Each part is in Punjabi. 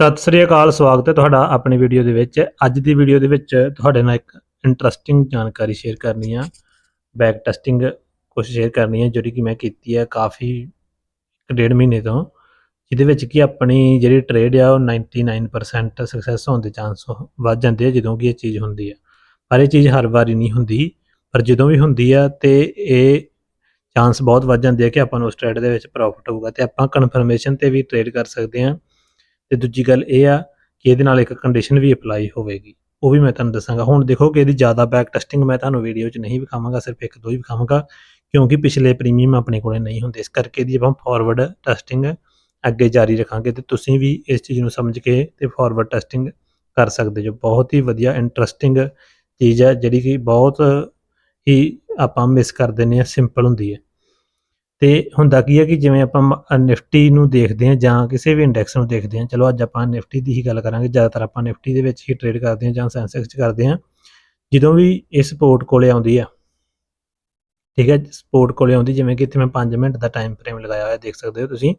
ਸਤਿ ਸ੍ਰੀ ਅਕਾਲ, ਸਵਾਗਤ ਹੈ ਤੁਹਾਡਾ ਆਪਣੀ ਵੀਡੀਓ ਦੇ ਵਿੱਚ। ਅੱਜ ਦੀ ਵੀਡੀਓ ਦੇ ਵਿੱਚ ਤੁਹਾਡੇ ਨਾਲ ਇੱਕ ਇੰਟਰਸਟਿੰਗ ਜਾਣਕਾਰੀ ਸ਼ੇਅਰ ਕਰਨੀ ਆ। ਬੈਕ ਟੈਸਟਿੰਗ ਕੁਝ ਸ਼ੇਅਰ ਕਰਨੀ ਆ, ਜਿਹੜੀ ਕਿ ਮੈਂ ਕੀਤੀ ਹੈ ਕਾਫੀ ਇੱਕ ਡੇਢ ਮਹੀਨੇ ਤੋਂ। ਜਿਹਦੇ ਵਿੱਚ ਕਿ ਆਪਣੀ ਜਿਹੜੀ ਟ੍ਰੇਡ ਆ, ਉਹ 99% ਸਕਸੈਸ ਹੋਣ ਦੇ ਚਾਂਸ ਵੱਧ ਜਾਂਦੇ ਆ ਜਦੋਂ ਕਿ ਇਹ ਚੀਜ਼ ਹੁੰਦੀ ਆ। ਪਰ ਇਹ ਚੀਜ਼ ਹਰ ਵਾਰੀ ਨਹੀਂ ਹੁੰਦੀ। ਪਰ ਜਦੋਂ ਵੀ ਹੁੰਦੀ ਆ ਤੇ ਇਹ ਚਾਂਸ ਬਹੁਤ ਵੱਧ ਜਾਂਦੇ ਆ ਕਿ ਆਪਾਂ ਨੂੰ ਉਸ ਟ੍ਰੇਡ ਦੇ ਵਿੱਚ ਪ੍ਰੋਫਿਟ ਹੋਊਗਾ ਤੇ ਆਪਾਂ ਕਨਫਰਮੇਸ਼ਨ ਤੇ ਵੀ ਟ੍ਰੇਡ ਕਰ ਸਕਦੇ ਆ। ਤੇ ਦੂਜੀ ਗੱਲ ਇਹ ਆ ਕਿ ਇਹਦੇ ਨਾਲ ਇੱਕ ਕੰਡੀਸ਼ਨ ਵੀ ਅਪਲਾਈ ਹੋਵੇਗੀ। ਉਹ ਵੀ ਮੈਂ ਤੁਹਾਨੂੰ ਦੱਸਾਂਗਾ। ਹੁਣ ਦੇਖੋ ਕਿ ਇਹਦੀ ਜ਼ਿਆਦਾ ਬੈਕ ਟੈਸਟਿੰਗ ਮੈਂ ਤੁਹਾਨੂੰ ਵੀਡੀਓ 'ਚ ਨਹੀਂ ਵਿਖਾਵਾਂਗਾ, ਸਿਰਫ ਇੱਕ ਦੋ ਹੀ ਵਿਖਾਵਾਂਗਾ, ਕਿਉਂਕਿ ਪਿਛਲੇ ਪ੍ਰੀਮੀਅਮ ਆਪਣੇ ਕੋਲੇ ਨਹੀਂ ਹੁੰਦੇ। ਇਸ ਕਰਕੇ ਇਹਦੀ ਆਪਾਂ ਫਾਰਵਰਡ ਟੈਸਟਿੰਗ ਅੱਗੇ ਜਾਰੀ ਰੱਖਾਂਗੇ ਤੇ ਤੁਸੀਂ ਵੀ ਇਸ ਚੀਜ਼ ਨੂੰ ਸਮਝ ਕੇ ਤੇ ਫਾਰਵਰਡ ਟੈਸਟਿੰਗ ਕਰ ਸਕਦੇ ਜੋ। ਬਹੁਤ ਹੀ ਵਧੀਆ ਇੰਟਰਸਟਿੰਗ ਚੀਜ਼ ਹੈ, ਜਿਹੜੀ ਕਿ ਬਹੁਤ ਹੀ ਆਪਾਂ ਮਿਸ ਕਰ ਦਿੰਦੇ ਆ ਸਿੰਪਲ ਹੁੰਦੀ ਹੈ। ਤੇ ਹੁੰਦਾ ਕੀ ਹੈ ਕਿ ਜਿਵੇਂ ਆਪਾਂ ਨਿਫਟੀ ਨੂੰ ਦੇਖਦੇ ਹਾਂ ਜਾਂ ਕਿਸੇ ਵੀ ਇੰਡੈਕਸ ਨੂੰ ਦੇਖਦੇ ਹਾਂ, ਚਲੋ ਅੱਜ ਆਪਾਂ ਨਿਫਟੀ ਦੀ ਹੀ ਗੱਲ ਕਰਾਂਗੇ, ਜ਼ਿਆਦਾਤਰ ਆਪਾਂ ਨਿਫਟੀ ਦੇ ਵਿੱਚ ਹੀ ਟ੍ਰੇਡ ਕਰਦੇ ਹਾਂ ਜਾਂ ਸੈਂਸੈਕਸ 'ਚ ਕਰਦੇ ਹਾਂ, ਜਦੋਂ ਵੀ ਇਹ ਸਪੋਰਟ ਕੋਲੇ ਆਉਂਦੀ ਆ, ਠੀਕ ਹੈ, ਸਪੋਰਟ ਕੋਲੇ ਆਉਂਦੀ, ਜਿਵੇਂ ਕਿ ਇੱਥੇ ਮੈਂ 5 ਮਿੰਟ ਦਾ ਟਾਈਮ ਫਰੇਮ ਲਗਾਇਆ ਹੋਇਆ, ਦੇਖ ਸਕਦੇ ਹੋ ਤੁਸੀਂ,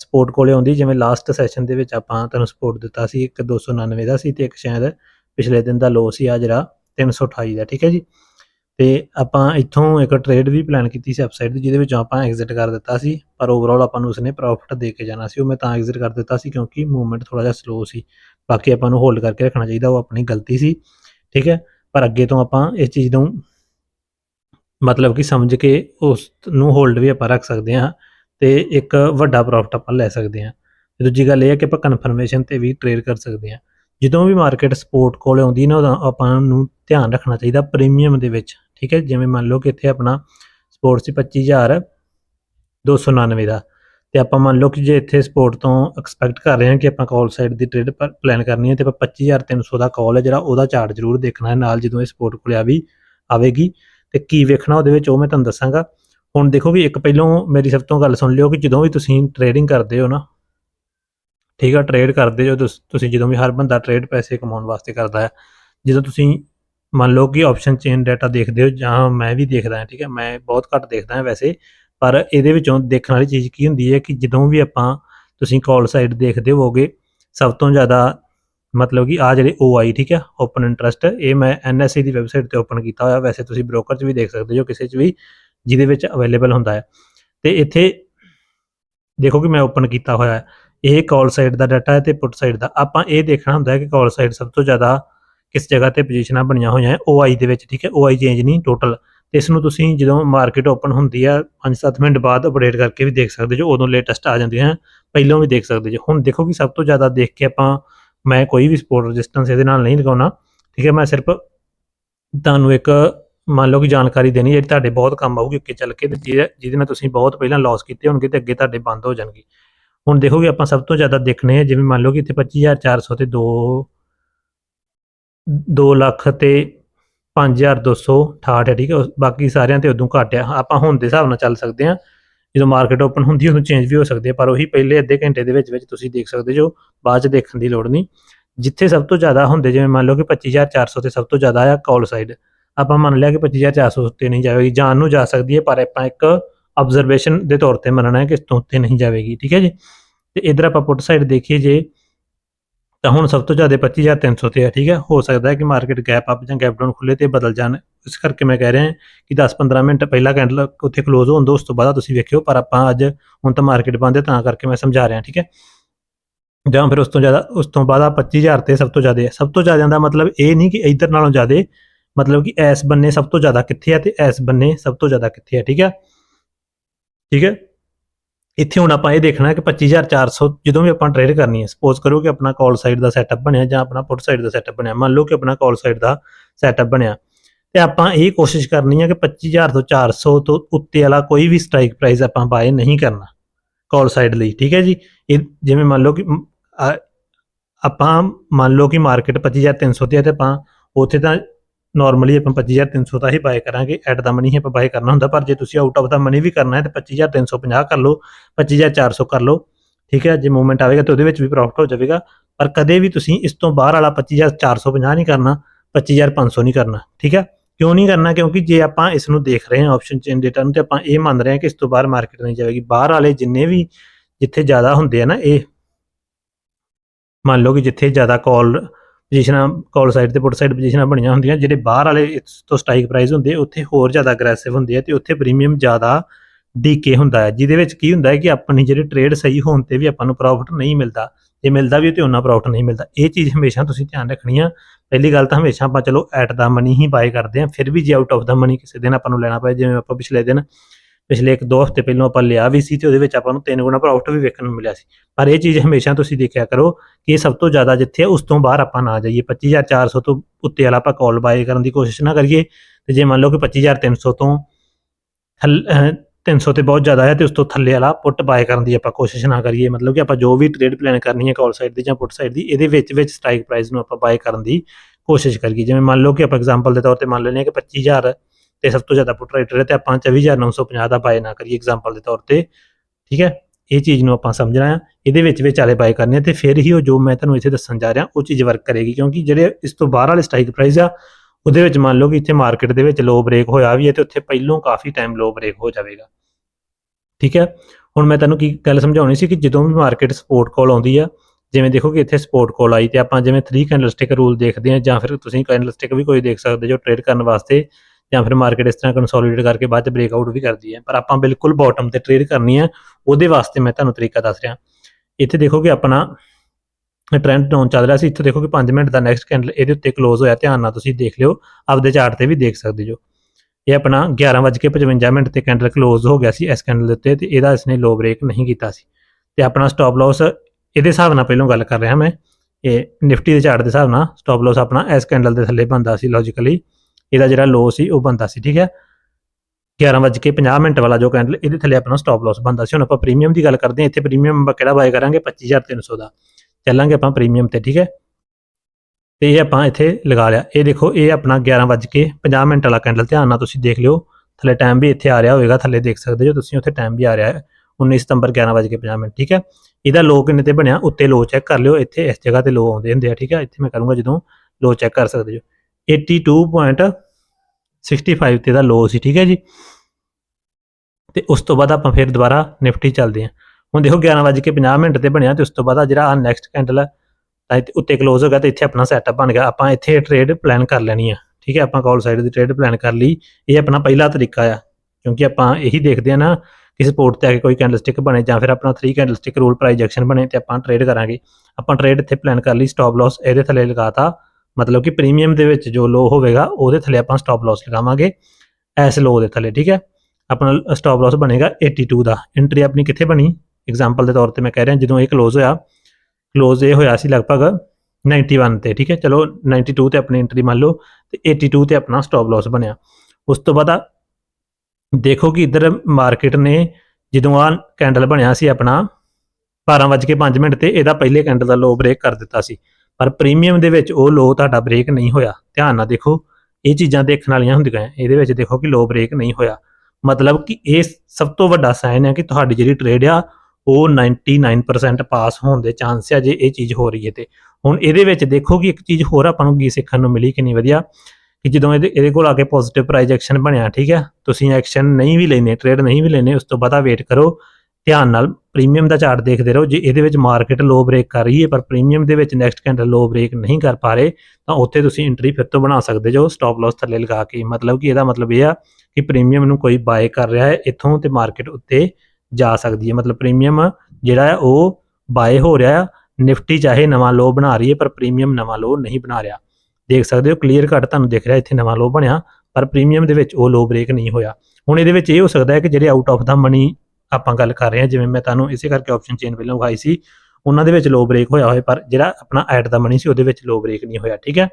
ਸਪੋਰਟ ਕੋਲੇ ਆਉਂਦੀ, ਜਿਵੇਂ ਲਾਸਟ ਸੈਸ਼ਨ ਦੇ ਵਿੱਚ ਆਪਾਂ ਤੁਹਾਨੂੰ ਸਪੋਰਟ ਦਿੱਤਾ ਸੀ, ਇੱਕ 299 ਦਾ ਸੀ ਤੇ ਇੱਕ ਸ਼ਾਇਦ ਪਿਛਲੇ ਦਿਨ ਦਾ ਲੋ ਸੀ ਆ ਜਿਹੜਾ 328 ਦਾ, ਠੀਕ ਹੈ ਜੀ। ਤੇ ਆਪਾਂ ਇੱਥੋਂ ਇੱਕ ਟ੍ਰੇਡ ਵੀ ਪਲਾਨ ਕੀਤੀ ਸੀ ਅਪਸਾਈਡ ਦੀ, ਜਿਹਦੇ ਵਿੱਚ ਆਪਾਂ ਐਗਜ਼ਿਟ ਕਰ ਦਿੱਤਾ ਸੀ, ਪਰ ਓਵਰਆਲ ਆਪਾਂ ਨੂੰ ਉਸਨੇ ਪ੍ਰੋਫਿਟ ਦੇ ਕੇ ਜਾਣਾ ਸੀ, ਉਹ ਮੈਂ ਤਾਂ ਐਗਜ਼ਿਟ ਕਰ ਦਿੱਤਾ ਸੀ ਕਿਉਂਕਿ ਮੂਵਮੈਂਟ ਥੋੜਾ ਜਿਹਾ ਸਲੋ ਸੀ। ਬਾਕੀ ਆਪਾਂ ਨੂੰ ਹੋਲਡ ਕਰਕੇ ਰੱਖਣਾ ਚਾਹੀਦਾ, ਉਹ ਆਪਣੀ ਗਲਤੀ ਸੀ, ਠੀਕ ਹੈ? ਪਰ ਅੱਗੇ ਤੋਂ ਆਪਾਂ ਇਸ ਚੀਜ਼ ਨੂੰ ਮਤਲਬ ਕਿ ਸਮਝ ਕੇ ਉਸ ਨੂੰ ਹੋਲਡ ਵੀ ਆਪਾਂ ਰੱਖ ਸਕਦੇ ਹਾਂ ਤੇ ਇੱਕ ਵੱਡਾ ਪ੍ਰੋਫਿਟ ਆਪਾਂ ਲੈ ਸਕਦੇ ਹਾਂ। ਤੇ ਦੂਜੀ ਗੱਲ ਇਹ ਹੈ ਕਿ ਆਪਾਂ ਕਨਫਰਮੇਸ਼ਨ ਤੇ ਵੀ ਟ੍ਰੇਡ ਕਰ ਸਕਦੇ ਹਾਂ। ਜਦੋਂ ਵੀ ਮਾਰਕੀਟ ਸਪੋਰਟ ਕੋਲ ਆਉਂਦੀ ਨਾ, ਉਦੋਂ ਆਪਾਂ ਨੂੰ ਧਿਆਨ ਰੱਖਣਾ ਚਾਹੀਦਾ ਪ੍ਰੀਮੀਅਮ ਦੇ ਵਿੱਚ। ਠੀਕ ਹੈ ਜਿਵੇਂ ਮੰਨ ਲਓ ਕਿ ਇੱਥੇ ਆਪਣਾ ਸਪੋਰਟ ਸੀ 25299 ਦਾ ਤੇ ਆਪਾਂ ਮੰਨ ਲਓ ਕਿ ਜੇ ਇੱਥੇ ਸਪੋਰਟ ਤੋਂ ਐਕਸਪੈਕਟ ਕਰ ਰਹੇ ਹਾਂ ਕਿ ਆਪਾਂ ਕਾਲ ਸਾਈਡ ਦੀ ਟ੍ਰੇਡ ਪਰ ਪਲਾਨ ਕਰਨੀ ਹੈ, ਤੇ ਆਪਾਂ 25300 ਦਾ ਕਾਲ ਹੈ ਜਿਹੜਾ ਉਹਦਾ ਚਾਰਟ ਜ਼ਰੂਰ ਦੇਖਣਾ ਹੈ, ਨਾਲ ਜਦੋਂ ਇਹ ਸਪੋਰਟ ਕੋਲ ਆ ਵੀ ਆਵੇਗੀ। ਤੇ ਕੀ ਵੇਖਣਾ ਉਹਦੇ ਵਿੱਚ ਉਹ ਮੈਂ ਤੁਹਾਨੂੰ ਦੱਸਾਂਗਾ। ਹੁਣ ਦੇਖੋ ਕਿ ਇੱਕ ਪਹਿਲੋਂ ਮੇਰੀ ਸਭ ਤੋਂ ਗੱਲ ਸੁਣ ਲਿਓ ਕਿ ਜਦੋਂ ਵੀ ਤੁਸੀਂ ਟ੍ਰੇਡਿੰਗ ਕਰਦੇ ਹੋ ਨਾ, ਠੀਕ ਆ ਟ੍ਰੇਡ ਕਰਦੇ ਹੋ, ਤੁਸ- ਤੁਸੀਂ ਜਦੋਂ ਵੀ ਹਰ ਬੰਦਾ ਟ੍ਰੇਡ ਪੈਸੇ ਕਮਾਉਣ ਵਾਸਤੇ ਕਰਦਾ ਹੈ, ਜਦੋਂ ਤੁਸੀਂ ਮੰਨ ਲਓ ਕਿ ਆਪਸ਼ਨ ਚੇਨ ਡਾਟਾ ਦੇਖਦੇ ਹੋ ਜਾਂ ਮੈਂ ਵੀ ਦੇਖਦਾ ਹਾਂ, ਠੀਕ ਹੈ, ਮੈਂ ਬਹੁਤ ਘੱਟ ਦੇਖਦਾ ਹਾਂ ਵੈਸੇ, ਪਰ ਇਹਦੇ ਵਿੱਚੋਂ ਦੇਖਣ ਵਾਲੀ ਚੀਜ਼ ਕੀ ਹੁੰਦੀ ਹੈ ਕਿ ਜਦੋਂ ਵੀ ਆਪਾਂ ਤੁਸੀਂ ਕਾਲ ਸਾਈਡ ਦੇਖਦੇ ਹੋਗੇ ਸਭ ਤੋਂ ਜ਼ਿਆਦਾ ਮਤਲਬ ਕਿ ਆ ਜਿਹੜੇ OI ਠੀਕ ਹੈ ਓਪਨ ਇੰਟਰਸਟ ਇਹ ਮੈਂ NSE ਦੀ ਵੈਬਸਾਈਟ ਤੇ ਓਪਨ ਕੀਤਾ ਹੋਇਆ, ਵੈਸੇ ਤੁਸੀਂ ਬ੍ਰੋਕਰ 'ਚ ਵੀ ਦੇਖ ਸਕਦੇ ਹੋ, ਕਿਸੇ 'ਚ ਵੀ, ਜਿਹਦੇ ਵਿੱਚ ਅਵੇਲੇਬਲ ਹੁੰਦਾ ਹੈ। ਤੇ ਇੱਥੇ ਦੇਖੋ ਕਿ ਮੈਂ ਓਪਨ ਕੀਤਾ ਹੋਇਆ ਹੈ, ਇਹ ਕਾਲ ਸਾਈਡ ਦਾ ਡਾਟਾ ਹੈ ਤੇ ਪੁੱਟ ਸਾਈਡ ਦਾ, ਆਪਾਂ ਇਹ ਦੇਖਣਾ ਹੁੰਦਾ ਹੈ ਕਿ ਕਾਲ ਸਾਈਡ ਸਭ ਤੋਂ ਜ਼ਿਆਦਾ ਕਿਸ ਜਗ੍ਹਾ ਤੇ ਪੋਜੀਸ਼ਨਾਂ ਬਣੀਆਂ ਹੋਈਆਂ ਹੈ OI ਦੇ ਵਿੱਚ, ਠੀਕ ਹੈ? OI ਚੇਂਜ ਨਹੀਂ ਟੋਟਲ ਤੇ ਇਸ ਨੂੰ ਤੁਸੀਂ ਜਦੋਂ ਮਾਰਕੀਟ ਓਪਨ ਹੁੰਦੀ ਆ 5-7 ਮਿੰਟ ਬਾਅਦ ਅਪਡੇਟ ਕਰਕੇ ਵੀ ਦੇਖ ਸਕਦੇ ਜੋ, ਉਦੋਂ ਲੇਟੈਸਟ ਆ ਜਾਂਦੀਆਂ ਪਹਿਲਾਂ ਵੀ ਦੇਖ ਸਕਦੇ ਜੋ। ਹੁਣ ਦੇਖੋ ਕਿ ਸਭ ਤੋਂ ਜ਼ਿਆਦਾ ਦੇਖ ਕੇ ਆਪਾਂ, ਮੈਂ ਕੋਈ ਵੀ ਸਪੋਰਟ ਰੈਜ਼ਿਸਟੈਂਸ ਇਹਦੇ ਨਾਲ ਨਹੀਂ ਲਗਾਉਣਾ, ਠੀਕ ਹੈ? ਮੈਂ ਸਿਰਫ ਤੁਹਾਨੂੰ ਇੱਕ, ਮੰਨ ਲਓ ਕਿ ਜਾਣਕਾਰੀ ਦੇਣੀ ਜਿਹੜੀ ਤੁਹਾਡੇ ਬਹੁਤ ਕੰਮ ਆਊਗੀ, ਅੱਗੇ ਚੱਲ ਕੇ ਤੇ ਜਿਹਦੇ ਜਿਹਦੇ ਨਾਲ ਤੁਸੀਂ ਬਹੁਤ ਪਹਿਲਾਂ ਲਾਸ ਕੀਤੇ ਹੋਣਗੇ ਤੇ ਅੱਗੇ ਤੁਹਾਡੇ ਬੰਦ ਹੋ ਜਾਣਗੇ। ਹੁਣ ਦੇਖੋਗੇ ਆਪਾਂ ਸਭ ਤੋਂ ਜ਼ਿਆਦਾ ਦੇਖਣੇ ਆ ਜਿਵੇਂ ਮੰਨ ਲਓ ਕਿ ਇੱਥੇ 25400 ਤੇ 2 2 ਲੱਖ ਤੇ 5268 ਹੈ, ਠੀਕ ਹੈ? ਬਾਕੀ ਸਾਰਿਆਂ ਤੇ ਉਦੋਂ ਘੱਟ ਆ ਆਪਾਂ ਹੁਣ ਦੇ ਹਿਸਾਬ ਨਾਲ ਚੱਲ ਸਕਦੇ ਹਾਂ। ਜਦੋਂ ਮਾਰਕੀਟ ਓਪਨ ਹੁੰਦੀ ਹੈ, ਉਦੋਂ ਚੇਂਜ ਵੀ ਹੋ ਸਕਦੇ ਆ, ਪਰ ਉਹੀ ਪਹਿਲੇ ਅੱਧੇ ਘੰਟੇ ਦੇ ਵਿੱਚ ਵਿੱਚ ਤੁਸੀਂ ਦੇਖ ਸਕਦੇ ਜੋ ਬਾਅਦ ਚ ਦੇਖਣ ਦੀ ਲੋੜ ਨਹੀਂ। ਜਿੱਥੇ ਸਭ ਤੋਂ ਜ਼ਿਆਦਾ ਹੁੰਦੇ, ਜਿਵੇਂ ਮੰਨ ਲਓ ਕਿ 25400 ਤੇ ਸਭ ਤੋਂ ਜ਼ਿਆਦਾ ਆ ਕਾਲ ਸਾਈਡ ਆਪਾਂ ਮੰਨ ਲਿਆ ਕਿ 25400 ਉੱਤੇ ਨਹੀਂ ਜਾਵੇਗੀ, ਜਾਣ ਨੂੰ ਜਾ ਸਕਦੀ ਹੈ, ਪਰ ਆਪਾਂ ਇੱਕ ਆਬਜ਼ਰਵੇਸ਼ਨ ਦੇ ਤੌਰ ਤੇ ਮੰਨਣਾ ਹੈ ਕਿ ਇਸ ਤੋਂ ਉੱਤੇ ਨਹੀਂ ਜਾਵੇਗੀ, ਠੀਕ ਹੈ ਜੀ? ਤੇ ਇਧਰ ਆਪਾਂ ਪੁੱਟ ਸਾਈਡ ਦੇਖੀਏ ਜੇ ਤਾਂ ਹੁਣ ਸਭ ਤੋਂ ਜ਼ਿਆਦਾ 25300 ਤੇ ਹੈ ਠੀਕ ਹੈ? ਹੋ ਸਕਦਾ ਹੈ ਕਿ ਮਾਰਕੀਟ ਗੈਪ ਅਪ ਜਾਂ ਗੈਪ ਡਾਊਨ ਖੁੱਲੇ ਤੇ ਬਦਲ ਜਾਣ। ਇਸ ਕਰਕੇ ਮੈਂ ਕਹਿ ਰਿਹਾ ਕਿ 10-15 ਮਿੰਟ ਪਹਿਲਾਂ ਕੈਂਡਲ ਉੱਥੇ ਕਲੋਜ਼ ਹੋਣ ਦੋ ਉਸ ਤੋਂ ਬਾਅਦ ਤੁਸੀਂ ਵੇਖਿਓ, ਪਰ ਆਪਾਂ ਅੱਜ ਹੁਣ ਤਾਂ ਮਾਰਕੀਟ ਬੰਦ ਹੈ, ਤਾਂ ਕਰਕੇ ਮੈਂ ਸਮਝਾ ਰਿਹਾ, ਠੀਕ ਹੈ? ਜਾਂ ਫਿਰ ਉਸ ਤੋਂ ਜ਼ਿਆਦਾ, ਉਸ ਤੋਂ ਬਾਅਦ ਆ 25000 ਤੇ ਸਭ ਤੋਂ ਜ਼ਿਆਦਾ ਹੈ। ਸਭ ਤੋਂ ਜ਼ਿਆਦਾ ਦਾ ਮਤਲਬ ਇਹ ਨਹੀਂ ਕਿ ਇਧਰ ਨਾਲੋਂ ਜ਼ਿਆਦਾ, ਮਤਲਬ ਕਿ ਐਸ ਬੰਨੇ ਸਭ ਤੋਂ ਜ਼ਿਆਦਾ ਕਿੱਥੇ ਹੈ ਤੇ ਐਸ ਬੰਨੇ ਸਭ ਤੋਂ ਜ਼ਿਆਦਾ ਕਿੱਥੇ ਹੈ ਠੀਕ ਹੈ? ਠੀਕ ਹੈ? ਇੱਥੇ ਹੁਣ ਆਪਾਂ ਇਹ ਦੇਖਣਾ ਕਿ 25400 ਜਦੋਂ ਵੀ ਆਪਾਂ ਟ੍ਰੇਡ ਕਰਨੀ ਹੈ ਸਪੋਜ਼ ਕਰੋ ਕਿ ਆਪਣਾ ਕਾਲ ਸਾਈਡ ਦਾ ਸੈਟਅਪ ਬਣਿਆ ਜਾਂ ਆਪਣਾ ਪੁੱਟ ਸਾਈਡ ਦਾ ਸੈਟਅਪ ਬਣਿਆ, ਮੰਨ ਲਓ ਕਿ ਆਪਣਾ ਕਾਲ ਸਾਈਡ ਦਾ ਸੈਟਅਪ ਬਣਿਆ, ਤੇ ਆਪਾਂ ਇਹ ਕੋਸ਼ਿਸ਼ ਕਰਨੀ ਹੈ ਕਿ 25000 ਤੋਂ 400 ਤੋਂ ਉੱਤੇ ਵਾਲਾ ਕੋਈ ਵੀ ਸਟ੍ਰਾਈਕ ਪ੍ਰਾਈਸ ਆਪਾਂ ਬਾਏ ਨਹੀਂ ਕਰਨਾ ਕਾਲ ਸਾਈਡ ਲਈ, ਠੀਕ ਹੈ ਜੀ? ਇਹ ਜਿਵੇਂ ਮੰਨ ਲਓ ਕਿ ਆਪਾਂ ਮੰਨ ਲਓ ਕਿ ਮਾਰਕੀਟ 25300 ਤੇ ਹੈ ਤੇ ਆਪਾਂ ਉੱਥੇ ਤਾਂ ਨਾਰਮਲੀ ਆਪਾਂ 25300 ਦਾ ਹੀ ਬਾਏ ਕਰਾਂਗੇ। ਐਟ ਦਾ ਮਨੀ ਹੀ ਆਪਾਂ ਬਾਏ ਕਰਨਾ ਹੁੰਦਾ, ਪਰ ਜੇ ਤੁਸੀਂ ਆਊਟ ਆਫ ਦਾ ਮਨੀ ਵੀ ਕਰਨਾ ਹੈ ਤੇ 25350 ਕਰ ਲਓ 25400 ਕਰ ਲਓ। ਠੀਕ ਹੈ, ਜੇ ਮੂਵਮੈਂਟ ਆਵੇਗਾ ਤੇ ਉਹਦੇ ਵਿੱਚ ਵੀ ਪ੍ਰੋਫਿਟ ਹੋ ਜਾਵੇਗਾ। ਪਰ ਕਦੇ ਵੀ ਤੁਸੀਂ ਇਸ ਤੋਂ ਬਾਹਰ ਵਾਲਾ 25450 ਨਹੀਂ ਕਰਨਾ 25500 ਨਹੀਂ ਕਰਨਾ। ਠੀਕ ਹੈ, ਕਿਉਂ ਨਹੀਂ ਕਰਨਾ? ਕਿਉਂਕਿ ਜੇ ਆਪਾਂ ਇਸ ਨੂੰ ਦੇਖ ਰਹੇ ਹਾਂ ਆਪਸ਼ਨ ਚੇਨ ਡੇਟਾ ਨੂੰ ਤੇ ਆਪਾਂ ਇਹ ਮੰਨ ਰਹੇ ਹਾਂ ਕਿ ਇਸ ਤੋਂ ਬਾਹਰ ਮਾਰਕੀਟ ਨਹੀਂ ਜਾਵੇਗੀ। ਬਾਹਰ ਵਾਲੇ ਜਿੰਨੇ ਵੀ ਜਿੱਥੇ ਜ਼ਿਆਦਾ ਹੁੰਦੇ ਆ ਨਾ, ਇਹ ਮੰਨ ਲਓ ਕਿ ਜਿੱਥੇ ਜ਼ਿਆਦਾ ਕਾਲ ਪੋਜੀਸ਼ਨਾਂ ਕਾਲ ਸਾਈਡ ਤੇ ਪੁੱਟ ਸਾਈਡ ਪੋਜੀਸ਼ਨਾਂ ਬਣੀਆਂ ਹੁੰਦੀਆਂ, ਜਿਹੜੇ ਬਾਹਰ ਵਾਲੇ ਇਸ ਤੋਂ ਸਟ੍ਰਾਈਕ ਪ੍ਰਾਈਸ ਹੁੰਦੇ, ਉੱਥੇ ਹੋਰ ਜ਼ਿਆਦਾ ਅਗਰੈਸਿਵ ਹੁੰਦੇ ਆ ਤੇ ਉੱਥੇ ਪ੍ਰੀਮੀਅਮ ਜ਼ਿਆਦਾ ਡੀਕੇ ਹੁੰਦਾ ਹੈ, ਜਿਹਦੇ ਵਿੱਚ ਕੀ ਹੁੰਦਾ ਹੈ ਕਿ ਆਪਣੀ ਜਿਹੜੇ ਟ੍ਰੇਡ ਸਹੀ ਹੋਣ ਤੇ ਵੀ ਆਪਾਂ ਨੂੰ ਪ੍ਰੋਫਿਟ ਨਹੀਂ ਮਿਲਦਾ। ਜੇ ਮਿਲਦਾ ਵੀ ਤੇ ਉਹਨਾਂ ਪ੍ਰੋਫਿਟ ਨਹੀਂ ਮਿਲਦਾ। ਇਹ ਚੀਜ਼ ਹਮੇਸ਼ਾ ਤੁਸੀਂ ਧਿਆਨ ਰੱਖਣੀ ਆ। ਪਹਿਲੀ ਗੱਲ ਤਾਂ ਹਮੇਸ਼ਾ ਆਪਾਂ ਚਲੋ ਐਟ ਦਾ ਮਨੀ ਹੀ ਬਾਏ ਕਰਦੇ ਆ, ਫਿਰ ਵੀ ਜੇ ਆਊਟ ਆਫ ਦਾ ਮਨੀ ਕਿਸੇ ਦਿਨ ਆਪਾਂ ਨੂੰ ਲੈਣਾ ਪਏ, ਜਿਵੇਂ ਆਪਾਂ ਪਿਛਲੇ ਦਿਨ ਪਿਛਲੇ ਇੱਕ ਦੋ ਹਫ਼ਤੇ ਪਹਿਲਾਂ ਆਪਾਂ ਲਿਆ ਵੀ ਸੀ ਤੇ ਉਹਦੇ ਵਿੱਚ ਆਪਾਂ ਨੂੰ ਤਿੰਨ ਗੁਣਾ ਪ੍ਰੋਫਿਟ ਵੀ ਵੇਖਣ ਨੂੰ ਮਿਲਿਆ ਸੀ। ਪਰ ਇਹ ਚੀਜ਼ ਹਮੇਸ਼ਾ ਤੁਸੀਂ ਦੇਖਿਆ ਕਰੋ ਕਿ ਇਹ ਸਭ ਤੋਂ ਜ਼ਿਆਦਾ ਜਿੱਥੇ ਉਸ ਤੋਂ ਬਾਹਰ ਆਪਾਂ ਨਾ ਜਾਈਏ। 25400 ਤੋਂ ਉੱਤੇ ਵਾਲਾ ਆਪਾਂ ਕਾਲ ਬਾਏ ਕਰਨ ਦੀ ਕੋਸ਼ਿਸ਼ ਨਾ ਕਰੀਏ। ਤੇ ਜੇ ਮੰਨ ਲਓ ਕਿ 25300 ਤੋਂ ਥੱਲ- ਅਹ 300 ਤੇ ਬਹੁਤ ਜ਼ਿਆਦਾ ਹੈ ਤੇ ਉਸ ਤੋਂ ਥੱਲੇ ਵਾਲਾ ਪੁੱਟ ਬਾਏ ਕਰਨ ਦੀ ਆਪਾਂ ਕੋਸ਼ਿਸ਼ ਨਾ ਕਰੀਏ। ਮਤਲਬ ਕਿ ਆਪਾਂ ਜੋ ਵੀ ਟ੍ਰੇਡ ਪਲਾਨ ਕਰਨੀ ਹੈ ਕਾਲ ਸਾਈਡ ਦੀ ਜਾਂ ਪੁੱਟ ਸਾਈਡ ਦੀ, ਇਹਦੇ ਵਿੱਚ ਵਿੱਚ ਸਟ੍ਰਾਈਕ ਪ੍ਰਾਈਸ ਨੂੰ ਆਪਾਂ ਬਾਏ ਕਰਨ ਦੀ ਕੋਸ਼ਿਸ਼ ਕਰੀਏ। ਜਿਵੇਂ ਮੰਨ ਲਓ ਕਿ ਆਪਾਂ ਐਗਜ਼ਾਮਪਲ ਦੇ ਤੌਰ ਤੇ ਮੰਨ ਲੈਂਦੇ ਹਾਂ ਕਿ 25000 ਤੇ ਸਭ ਤੋਂ ਜ਼ਿਆਦਾ ਪੁੱਟ ਰਾਈਟਰ ਹੈ ਤੇ ਆਪਾਂ 24950 ਦਾ ਬਾਏ ਨਾ ਕਰੀਏ ਐਗਜ਼ਾਮਪਲ ਦੇ ਤੌਰ ਤੇ, ਠੀਕ ਹੈ? ਇਹ ਚੀਜ਼ ਨੂੰ ਆਪਾਂ ਸਮਝਣਾ ਆ, ਇਹਦੇ ਵਿੱਚ ਵਿੱਚ ਬਾਏ ਕਰਨੇ ਆ ਤੇ ਫਿਰ ਹੀ ਉਹ ਜੋ ਮੈਂ ਤੁਹਾਨੂੰ ਇੱਥੇ ਦੱਸਣ ਜਾ ਰਿਹਾ, ਉਹ ਚੀਜ਼ ਵਰਕ ਕਰੇਗੀ ਕਿਉਂਕਿ ਜਿਹੜੇ ਇਸ ਤੋਂ ਬਾਹਰ ਵਾਲੇ ਸਟ੍ਰਾਈਕ ਪ੍ਰਾਈਸ ਆ, ਉਹਦੇ ਵਿੱਚ ਮੰਨ ਲਓ ਕਿ ਇੱਥੇ ਮਾਰਕੀਟ ਦੇ ਵਿੱਚ ਲੋ ਬ੍ਰੇਕ ਹੋਇਆ ਵੀ ਹੈ ਤੇ ਉੱਥੇ ਪਹਿਲੋਂ ਕਾਫੀ ਟਾਈਮ ਲੋ ਬ੍ਰੇਕ ਹੋ ਜਾਵੇਗਾ। ਠੀਕ ਹੈ? ਹੁਣ ਮੈਂ ਤੁਹਾਨੂੰ ਕੀ ਗੱਲ ਸਮਝਾਉਣੀ ਸੀ ਕਿ ਜਦੋਂ ਵੀ ਮਾਰਕੀਟ ਸਪੋਰਟ ਕਾਲ ਆਉਂਦੀ ਆ, ਜਿਵੇਂ ਦੇਖੋ ਕਿ ਇੱਥੇ ਸਪੋਰਟ ਕਾਲ ਆਈ ਤੇ ਆਪਾਂ ਜਿਵੇਂ 3 ਕੈਂਡਲਸਟਿਕ ਰੂਲ ਦੇਖਦੇ ਆ ਜਾਂ ਫਿਰ ਤੁਸੀਂ ਕੈਂਡਲਸਟਿਕ ਵੀ ਕੋਈ ਦੇਖ ਸਕਦੇ ਜੋ ਟ੍ਰੇਡ ਕਰਨ ਵਾਸਤੇ ਜਾਂ ਫਿਰ ਮਾਰਕੀਟ ਇਸ ਤਰ੍ਹਾਂ ਕੰਸੋਲੀਡੇਟ ਕਰਕੇ ਬਾਅਦ ਚ ਬ੍ਰੇਕਆਊਟ ਵੀ ਕਰਦੀ ਹੈ। ਪਰ ਆਪਾਂ ਬਿਲਕੁਲ ਬਾਟਮ ਤੇ ਟ੍ਰੇਡ ਕਰਨੀ ਹੈ, ਉਹਦੇ ਵਾਸਤੇ ਮੈਂ ਤੁਹਾਨੂੰ ਤਰੀਕਾ ਦੱਸ ਰਿਹਾ। ਇੱਥੇ ਦੇਖੋ ਕਿ ਆਪਣਾ ਟ੍ਰੈਂਡ ਡਾਊਨ ਚੱਲ ਰਿਹਾ ਸੀ। ਇੱਥੇ ਦੇਖੋ ਕਿ 5 ਮਿੰਟ ਦਾ ਨੈਕਸਟ ਕੈਂਡਲ ਇਹਦੇ ਉੱਤੇ ਕਲੋਜ਼ ਹੋਇਆ। ਧਿਆਨ ਨਾਲ ਤੁਸੀਂ ਦੇਖ ਲਿਓ, ਆਪਦੇ ਚਾਰਟ ਤੇ ਵੀ ਦੇਖ ਸਕਦੇ ਜੋ। ਇਹ ਆਪਣਾ 11:55 ਮਿੰਟ ਤੇ ਕੈਂਡਲ ਕਲੋਜ਼ ਹੋ ਗਿਆ ਸੀ ਇਸ ਕੈਂਡਲ ਦੇ ਉੱਤੇ ਤੇ ਇਹਦਾ ਇਸਨੇ ਲੋ ਬ੍ਰੇਕ ਨਹੀਂ ਕੀਤਾ ਸੀ। ਤੇ ਆਪਣਾ ਸਟਾਪ ਲਾਸ ਇਹਦੇ ਹਿਸਾਬ ਨਾਲ ਪਹਿਲਾਂ ਗੱਲ ਕਰ ਰਿਹਾ ਮੈਂ। ਇਹ ਨਿਫਟੀ ਦੇ ਚਾਰਟ ਦੇ ਹਿਸਾਬ ਨਾਲ ਸਟਾਪ ਲਾਸ ਆਪਣਾ ਇਸ ਕੈਂਡਲ ਦੇ ਥੱਲੇ ਬੰਦਾ ਸੀ ਲੌਜੀਕਲੀ ਇਹਦਾ ਜਿਹੜਾ ਲੋ ਸੀ ਉਹ ਬੰਦਾ ਸੀ, ਠੀਕ ਹੈ? 11:50 ਮਿੰਟ ਵਾਲਾ ਜੋ ਕੈਂਡਲ ਇਹਦੇ ਥੱਲੇ ਆਪਣਾ ਸਟਾਪ ਲਾਸ ਬੰਦਾ ਸੀ। ਹੁਣ ਆਪਾਂ ਪ੍ਰੀਮੀਅਮ ਦੀ ਗੱਲ ਕਰਦੇ ਹਾਂ, ਇੱਥੇ ਪ੍ਰੀਮੀਅਮ ਆਪਾਂ ਕਿਹੜਾ ਬਾਏ ਕਰਾਂਗੇ? 25300 ਦਾ। ਚੱਲਾਂਗੇ ਆਪਾਂ ਪ੍ਰੀਮੀਅਮ ਤੇ, ਠੀਕ ਹੈ? ਤੇ ਇਹ ਆਪਾਂ ਇੱਥੇ ਲਗਾ ਲਿਆ। ਇਹ ਦੇਖੋ, ਇਹ ਆਪਣਾ 11:50 ਮਿੰਟ ਵਾਲਾ ਕੈਂਡਲ ਧਿਆਨ ਨਾਲ ਤੁਸੀਂ ਦੇਖ ਲਿਓ। ਥੱਲੇ ਟਾਈਮ ਵੀ ਇੱਥੇ ਆ ਰਿਹਾ ਹੋਵੇਗਾ, ਥੱਲੇ ਦੇਖ ਸਕਦੇ ਹੋ ਤੁਸੀਂ, ਉੱਥੇ ਟਾਈਮ ਵੀ ਆ ਰਿਹਾ ਹੈ। 19 ਸਤੰਬਰ 11:50 ਮਿੰਟ, ਠੀਕ ਹੈ? ਇਹਦਾ ਲੋ ਕਿੰਨੇ ਤੇ ਬਣਿਆ? ਉੱਤੇ ਲੋ ਚੈੱਕ ਕਰ ਲਿਓ। ਇੱਥੇ ਇਸ ਜਗ੍ਹਾ ਤੇ ਲੋ ਆਉਂਦੇ ਹੁੰਦੇ ਆ, ਠੀਕ ਹੈ? ਇੱਥੇ ਮੈਂ ਕਰੂੰਗਾ ਜਦੋਂ ਲੋ ਚੈੱਕ ਕਰ ਸਕਦੇ ਹੋ। 82.65 ਤੇ ਦਾ ਲੋ ਸੀ, ਠੀਕ ਹੈ ਜੀ। ਤੇ ਉਸ ਤੋਂ ਬਾਅਦ ਆਪਾਂ ਫਿਰ ਦੁਬਾਰਾ ਨਿਫਟੀ ਚੱਲਦੇ ਹਾਂ। ਹੁਣ ਦੇਖੋ 11:50 ਮਿੰਟ ਤੇ ਬਣਿਆ ਤੇ ਉਸ ਤੋਂ ਬਾਅਦ ਜਿਹੜਾ ਆ ਨੈਕਸਟ ਕੈਂਡਲ ਹੈ ਤਾਂ ਉੱਤੇ ਕਲੋਜ਼ ਹੋ ਗਿਆ ਤੇ ਇੱਥੇ ਆਪਣਾ ਸੈਟਅਪ ਬਣ ਗਿਆ। ਆਪਾਂ ਇੱਥੇ ਟ੍ਰੇਡ ਪਲਾਨ ਕਰ ਲੈਣੀ ਆ, ਠੀਕ ਹੈ। ਆਪਾਂ ਕਾਲ ਸਾਈਡ ਦੀ ਟ੍ਰੇਡ ਪਲਾਨ ਕਰ ਲਈ। ਇਹ ਆਪਣਾ ਪਹਿਲਾ ਤਰੀਕਾ ਆ, ਕਿਉਂਕਿ ਆਪਾਂ ਇਹੀ ਦੇਖਦੇ ਆ ਨਾ ਕਿ ਸਪੋਰਟ ਤੇ ਆ ਕੇ ਕੋਈ ਕੈਂਡਲਸਟਿਕ ਬਣੇ ਜਾਂ ਫਿਰ ਆਪਣਾ 3 ਕੈਂਡਲਸਟਿਕ ਰੂਲ ਪ੍ਰਾਈਜੈਕਸ਼ਨ ਬਣੇ ਤੇ ਆਪਾਂ ਟ੍ਰੇਡ ਕਰਾਂਗੇ। ਆਪਾਂ ਟ੍ਰੇਡ ਇੱਥੇ ਪਲਾਨ ਕਰ ਲਈ ਸਟਾਪ ਲਾਸ ਇਹਦੇ ਥੱਲੇ ਲਗਾਤਾ। ਮਤਲਬ ਕਿ ਪ੍ਰੀਮੀਅਮ ਦੇ ਵਿੱਚ ਜੋ ਲੋ ਹੋਵੇਗਾ, ਉਹਦੇ ਥੱਲੇ ਆਪਾਂ ਸਟਾਪ ਲਾਸ ਲਗਾਵਾਂਗੇ। ਐਸ ਲੋ ਦੇ ਥੱਲੇ, ਠੀਕ ਹੈ? ਆਪਣਾ ਸਟਾਪ ਲਾਸ ਬਣੇਗਾ 82 ਦਾ। ਐਂਟਰੀ ਆਪਣੀ ਕਿੱਥੇ ਬਣੀ? ਐਗਜ਼ਾਮਪਲ ਦੇ ਤੌਰ ਤੇ ਮੈਂ ਕਹਿ ਰਿਹਾ, ਜਦੋਂ ਇਹ ਕਲੋਜ਼ ਹੋਇਆ ਕਲੋਜ਼ ਇਹ ਹੋਇਆ ਸੀ ਲਗਭਗ 91 ਤੇ, ਠੀਕ ਹੈ? ਚਲੋ 92 ਤੇ ਆਪਣੀ ਐਂਟਰੀ ਮੰਨ ਲਓ, ਤੇ 82 ਤੇ ਆਪਣਾ ਸਟਾਪ ਲਾਸ ਬਣਿਆ। ਉਸ ਤੋਂ ਬਾਅਦ ਦੇਖੋ ਕਿ ਇਧਰ ਮਾਰਕੀਟ ਨੇ ਜਦੋਂ ਆ ਕੈਂਡਲ ਬਣਿਆ ਸੀ ਆਪਣਾ 12:05 ਮਿੰਟ ਤੇ, ਇਹਦਾ ਪਹਿਲੇ ਕੈਂਡਲ ਦਾ ਲੋ ਬ੍ਰੇਕ ਕਰ ਦਿੱਤਾ ਸੀ। ਪਰ ਪ੍ਰੀਮੀਅਮ ਦੇ ਵਿੱਚ ਉਹ ਲੋ ਤੁਹਾਡਾ ਬ੍ਰੇਕ ਨਹੀਂ ਹੋਇਆ। ਧਿਆਨ ਨਾਲ ਦੇਖੋ, ਇਹ ਚੀਜ਼ਾਂ ਦੇਖਣ ਵਾਲੀਆਂ ਹੁੰਦੀਆਂ ਇਹਦੇ ਵਿੱਚ ਦੇਖੋ ਕਿ ਲੋ ਬ੍ਰੇਕ ਨਹੀਂ ਹੋਇਆ। ਮਤਲਬ ਕਿ ਇਹ ਸਭ ਤੋਂ ਵੱਡਾ ਸਾਈਨ ਹੈ ਕਿ ਤੁਹਾਡੀ ਜਿਹੜੀ ਟ੍ਰੇਡ ਆ, ਉਹ 99% ਪਾਸ ਹੋਣ ਦੇ ਚਾਂਸ ਆ ਜੇ ਇਹ ਚੀਜ਼ ਹੋ ਰਹੀ ਹੈ ਤੇ। ਹੁਣ ਇਹਦੇ ਵਿੱਚ ਦੇਖੋ ਕਿ ਇੱਕ ਚੀਜ਼ ਹੋਰ ਆਪਾਂ ਨੂੰ ਕੀ ਸਿੱਖਣ ਨੂੰ ਮਿਲੀ ਕਿੰਨੀ ਵਧੀਆ, ਕਿ ਜਦੋਂ ਇਹਦੇ ਇਹਦੇ ਕੋਲ ਆ ਕੇ ਪੋਜ਼ਿਟਿਵ ਪ੍ਰਾਈਜੈਕਸ਼ਨ ਬਣਿਆ, ਠੀਕ ਹੈ ਤੁਸੀਂ ਐਕਸ਼ਨ ਨਹੀਂ ਵੀ ਲੈਨੇ ਟ੍ਰੇਡ ਨਹੀਂ ਵੀ ਲੈਨੇ ਉਸ ਤੋਂ ਬਾਅਦ ਵੇਟ ਕਰੋ। ਧਿਆਨ ਨਾਲ ਪ੍ਰੀਮੀਅਮ ਦਾ ਚਾਰਟ ਦੇਖਦੇ ਰਹੋ, ਜੇ ਇਹਦੇ ਵਿੱਚ ਮਾਰਕੀਟ ਲੋ ਬ੍ਰੇਕ ਕਰ ਰਹੀ ਹੈ, ਪਰ ਪ੍ਰੀਮੀਅਮ ਦੇ ਵਿੱਚ ਨੈਕਸਟ ਕੈਂਡਲ ਲੋ ਬ੍ਰੇਕ ਨਹੀਂ ਕਰ ਪਾ ਰਹੇ, ਤਾਂ ਉੱਥੇ ਤੁਸੀਂ ਐਂਟਰੀ ਫਿਰ ਤੋਂ ਬਣਾ ਸਕਦੇ ਜੋ ਸਟਾਪ ਲਾਸ ਥੱਲੇ ਲਗਾ ਕੇ। ਮਤਲਬ ਕਿ ਇਹਦਾ ਮਤਲਬ ਇਹ ਆ ਕਿ ਪ੍ਰੀਮੀਅਮ ਨੂੰ ਕੋਈ ਬਾਏ ਕਰ ਰਿਹਾ ਹੈ, ਇੱਥੋਂ ਤੇ ਮਾਰਕੀਟ ਉੱਤੇ ਜਾ ਸਕਦੀ ਹੈ। ਮਤਲਬ ਪ੍ਰੀਮੀਅਮ ਜਿਹੜਾ ਹੈ, ਉਹ ਬਾਏ ਹੋ ਰਿਹਾ ਹੈ ਨਿਫਟੀ ਚਾਹੇ ਨਵਾਂ ਲੋ ਬਣਾ ਰਹੀ ਹੈ, ਪਰ ਪ੍ਰੀਮੀਅਮ ਨਵਾਂ ਲੋ ਨਹੀਂ ਬਣਾ ਰਿਹਾ। ਦੇਖ ਸਕਦੇ ਹੋ ਕਲੀਅਰ ਕੱਟ ਤੁਹਾਨੂੰ ਦਿਖ ਰਿਹਾ, ਇੱਥੇ ਨਵਾਂ ਲੋ ਬਣਿਆ, ਪਰ ਪ੍ਰੀਮੀਅਮ ਦੇ ਵਿੱਚ ਉਹ ਲੋ ਬ੍ਰੇਕ ਨਹੀਂ ਹੋਇਆ। ਹੁਣ ਇਹਦੇ ਵਿੱਚ ਇਹ ਹੋ ਸਕਦਾ ਹੈ ਕਿ ਜਿਹੜੇ ਆਊਟ ਆਫ ਦਾ ਮਨੀ ਆਪਾਂ ਗੱਲ ਕਰ ਰਹੇ ਹਾਂ, ਜਿਵੇਂ ਮੈਂ ਤੁਹਾਨੂੰ ਇਸੇ ਕਰਕੇ ਆਪਸ਼ਨ ਚੇਨ ਪਹਿਲਾਂ ਵਿਖਾਈ ਸੀ, ਉਹਨਾਂ ਦੇ ਵਿੱਚ ਲੋ ਬ੍ਰੇਕ ਹੋਇਆ ਹੋਇਆ, ਪਰ ਜਿਹੜਾ ਆਪਣਾ ਐਟ ਦਾ ਮਨੀ ਸੀ, ਉਹਦੇ ਵਿੱਚ ਲੋ ਬ੍ਰੇਕ ਨਹੀਂ ਹੋਇਆ, ਠੀਕ ਹੈ?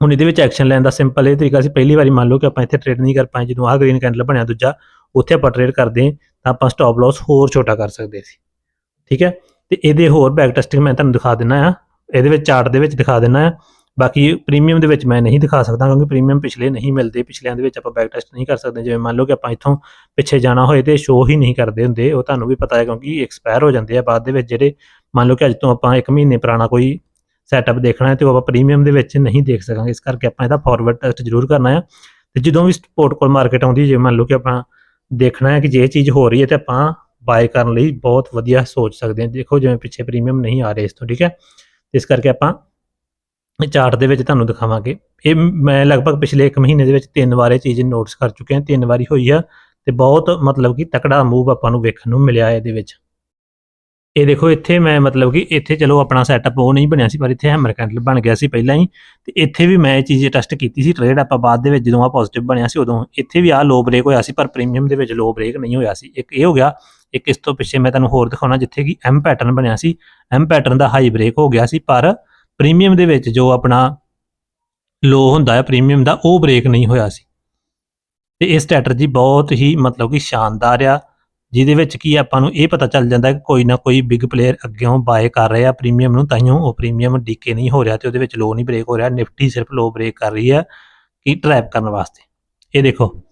ਹੁਣ ਇਹਦੇ ਵਿੱਚ ਐਕਸ਼ਨ ਲੈਣ ਦਾ ਸਿੰਪਲ ਇਹ ਤਰੀਕਾ ਸੀ, ਪਹਿਲੀ ਵਾਰੀ ਮੰਨ ਲਓ ਕਿ ਆਪਾਂ ਇੱਥੇ ਟ੍ਰੇਡ ਨਹੀਂ ਕਰ ਪਾਏ, ਜਦੋਂ ਆਹ ਗ੍ਰੀਨ ਕੈਂਡਲ ਬਣਿਆ ਦੂਜਾ, ਉੱਥੇ ਆਪਾਂ ਟ੍ਰੇਡ ਕਰਦੇ ਹਾਂ, ਤਾਂ ਆਪਾਂ ਸਟਾਪ ਲਾਸ ਹੋਰ ਛੋਟਾ ਕਰ ਸਕਦੇ ਸੀ, ਠੀਕ ਹੈ? ਤੇ ਇਹਦੇ ਹੋਰ ਬੈਕ ਟੈਸਟਿੰਗ ਮੈਂ ਤੁਹਾਨੂੰ ਦਿਖਾ ਦਿੰਨਾ ਆ, ਇਹਦੇ ਵਿੱਚ ਚਾਰਟ ਦੇ ਵਿੱਚ ਦਿਖਾ ਦਿੰਨਾ ਆ ਬਾਕੀ ਪ੍ਰੀਮੀਅਮ ਦੇ ਵਿੱਚ ਮੈਂ ਨਹੀਂ ਦਿਖਾ ਸਕਦਾ ਕਿਉਂਕਿ ਪ੍ਰੀਮੀਅਮ ਪਿਛਲੇ ਨਹੀਂ ਮਿਲਦੇ, ਪਿਛਲਿਆਂ ਦੇ ਵਿੱਚ ਆਪਾਂ ਬੈਕ ਟੈਸਟ ਨਹੀਂ ਕਰ ਸਕਦੇ। ਜਿਵੇਂ ਮੰਨ ਲਓ ਕਿ ਆਪਾਂ ਇੱਥੋਂ ਪਿੱਛੇ ਜਾਣਾ ਹੋਏ ਤੇ ਸ਼ੋ ਹੀ ਨਹੀਂ ਕਰਦੇ ਹੁੰਦੇ, ਉਹ ਤੁਹਾਨੂੰ ਵੀ ਪਤਾ ਹੈ ਕਿਉਂਕਿ ਐਕਸਪਾਇਰ ਹੋ ਜਾਂਦੇ ਆ ਬਾਅਦ ਦੇ ਵਿੱਚ ਜਿਹੜੇ ਮੰਨ ਲਓ ਕਿ ਅੱਜ ਤੋਂ ਆਪਾਂ 1 ਮਹੀਨੇ ਪੁਰਾਣਾ ਕੋਈ ਸੈਟਅਪ ਦੇਖਣਾ ਹੈ ਤੇ ਉਹ ਆਪਾਂ ਪ੍ਰੀਮੀਅਮ ਦੇ ਵਿੱਚ ਨਹੀਂ ਦੇਖ ਸਕਾਂਗੇ। ਇਸ ਕਰਕੇ ਆਪਾਂ ਇਹਦਾ ਫਾਰਵਰਡ ਟੈਸਟ ਜ਼ਰੂਰ ਕਰਨਾ ਹੈ ਤੇ ਜਦੋਂ ਵੀ ਸਪੋਰਟ ਕੋਲ ਮਾਰਕੀਟ ਆਉਂਦੀ ਜੇ ਮੰਨ ਲਓ ਕਿ ਆਪਾਂ ਦੇਖਣਾ ਹੈ ਕਿ ਜੇ ਇਹ ਚੀਜ਼ ਹੋ ਰਹੀ ਹੈ ਤੇ ਆਪਾਂ ਬਾਏ ਕਰਨ ਲਈ ਬਹੁਤ ਵਧੀਆ ਸੋਚ ਸਕਦੇ ਹਾਂ। ਦੇਖੋ ਜਿਵੇਂ ਪਿੱਛੇ ਪ੍ਰੀਮੀਅਮ ਨਹੀਂ ਆ ਰਹੇ ਇਸ ਤੋਂ, ਠੀਕ ਹੈ? ਇਸ ਕਰਕੇ ਆਪਾਂ ਚਾਰਟ ਦੇ ਵਿੱਚ ਤੁਹਾਨੂੰ ਦਿਖਾਵਾਂਗੇ। ਇਹ ਮੈਂ ਲਗਭਗ ਪਿਛਲੇ 1 ਮਹੀਨੇ ਦੇ ਵਿੱਚ ਤਿੰਨ ਵਾਰ ਇਹ ਚੀਜ਼ ਨੋਟਿਸ ਕਰ ਚੁੱਕਿਆ, ਤਿੰਨ ਵਾਰੀ ਹੋਈ ਆ ਤੇ ਬਹੁਤ ਮਤਲਬ ਕਿ ਤਕੜਾ ਮੂਵ ਆਪਾਂ ਨੂੰ ਵੇਖਣ ਨੂੰ ਮਿਲਿਆ ਇਹਦੇ ਵਿੱਚ। ਇਹ ਦੇਖੋ, ਇੱਥੇ ਮੈਂ ਮਤਲਬ ਕਿ ਇੱਥੇ ਚਲੋ ਆਪਣਾ ਸੈਟਅਪ ਉਹ ਨਹੀਂ ਬਣਿਆ ਸੀ, ਪਰ ਇੱਥੇ ਹੈਮਰ ਕੈਂਡਲ ਬਣ ਗਿਆ ਸੀ ਪਹਿਲਾਂ ਹੀ ਤੇ ਇੱਥੇ ਵੀ ਮੈਂ ਇਹ ਚੀਜ਼ ਟੈਸਟ ਕੀਤੀ ਸੀ ਟ੍ਰੇਡ ਆਪਾਂ ਬਾਅਦ ਦੇ ਵਿੱਚ ਜਦੋਂ ਆ ਪੋਜ਼ਿਟਿਵ ਬਣਿਆ ਸੀ ਉਦੋਂ। ਇੱਥੇ ਵੀ ਆ ਲੋ ਬ੍ਰੇਕ ਹੋਇਆ ਸੀ, ਪਰ ਪ੍ਰੀਮੀਅਮ ਦੇ ਵਿੱਚ ਲੋ ਬ੍ਰੇਕ ਨਹੀਂ ਹੋਇਆ ਸੀ। ਇੱਕ ਇਹ ਹੋ ਗਿਆ, ਇੱਕ ਇਸ ਤੋਂ ਪਿੱਛੇ ਮੈਂ ਤੁਹਾਨੂੰ ਹੋਰ ਦਿਖਾਉਣਾ, ਜਿੱਥੇ ਕਿ ਐਮ ਪੈਟਰਨ ਬਣਿਆ ਸੀ। ਐਮ ਪੈਟਰਨ ਦਾ ਹਾਈ ਬ੍ਰੇਕ ਹੋ ਗਿਆ ਸੀ, ਪਰ ਪ੍ਰੀਮੀਅਮ ਦੇ ਵਿੱਚ ਜੋ ਆਪਣਾ ਲੋ ਹੁੰਦਾ ਹੈ, ਪ੍ਰੀਮੀਅਮ ਦਾ, ਉਹ ਬ੍ਰੇਕ ਨਹੀਂ ਹੋਇਆ ਸੀ। ਤੇ ਇਹ ਸਟ੍ਰੈਟਜੀ ਬਹੁਤ ਹੀ ਮਤਲਬ ਕਿ ਸ਼ਾਨਦਾਰ ਆ, ਜਿਹਦੇ ਵਿੱਚ ਕੀ ਆਪਾਂ ਨੂੰ ਇਹ ਪਤਾ ਚੱਲ ਜਾਂਦਾ ਕਿ ਕੋਈ ਨਾ ਕੋਈ ਬਿਗ ਪਲੇਅਰ ਅੱਗੇੋਂ ਬਾਏ ਕਰ ਰਿਹਾ ਪ੍ਰੀਮੀਅਮ ਨੂੰ ਤਾਈਓ ਉਹ ਪ੍ਰੀਮੀਅਮ ਡੀਕੇ ਨਹੀਂ ਹੋ ਰਿਹਾ ਤੇ ਉਹਦੇ ਵਿੱਚ ਲੋ ਨਹੀਂ ਬ੍ਰੇਕ ਹੋ ਰਿਹਾ। ਨਿਫਟੀ ਸਿਰਫ ਲੋ ਬ੍ਰੇਕ ਕਰ ਰਹੀ ਹੈ ਕਿ ਟਰੈਪ ਕਰਨ ਵਾਸਤੇ। ਇਹ ਦੇਖੋ,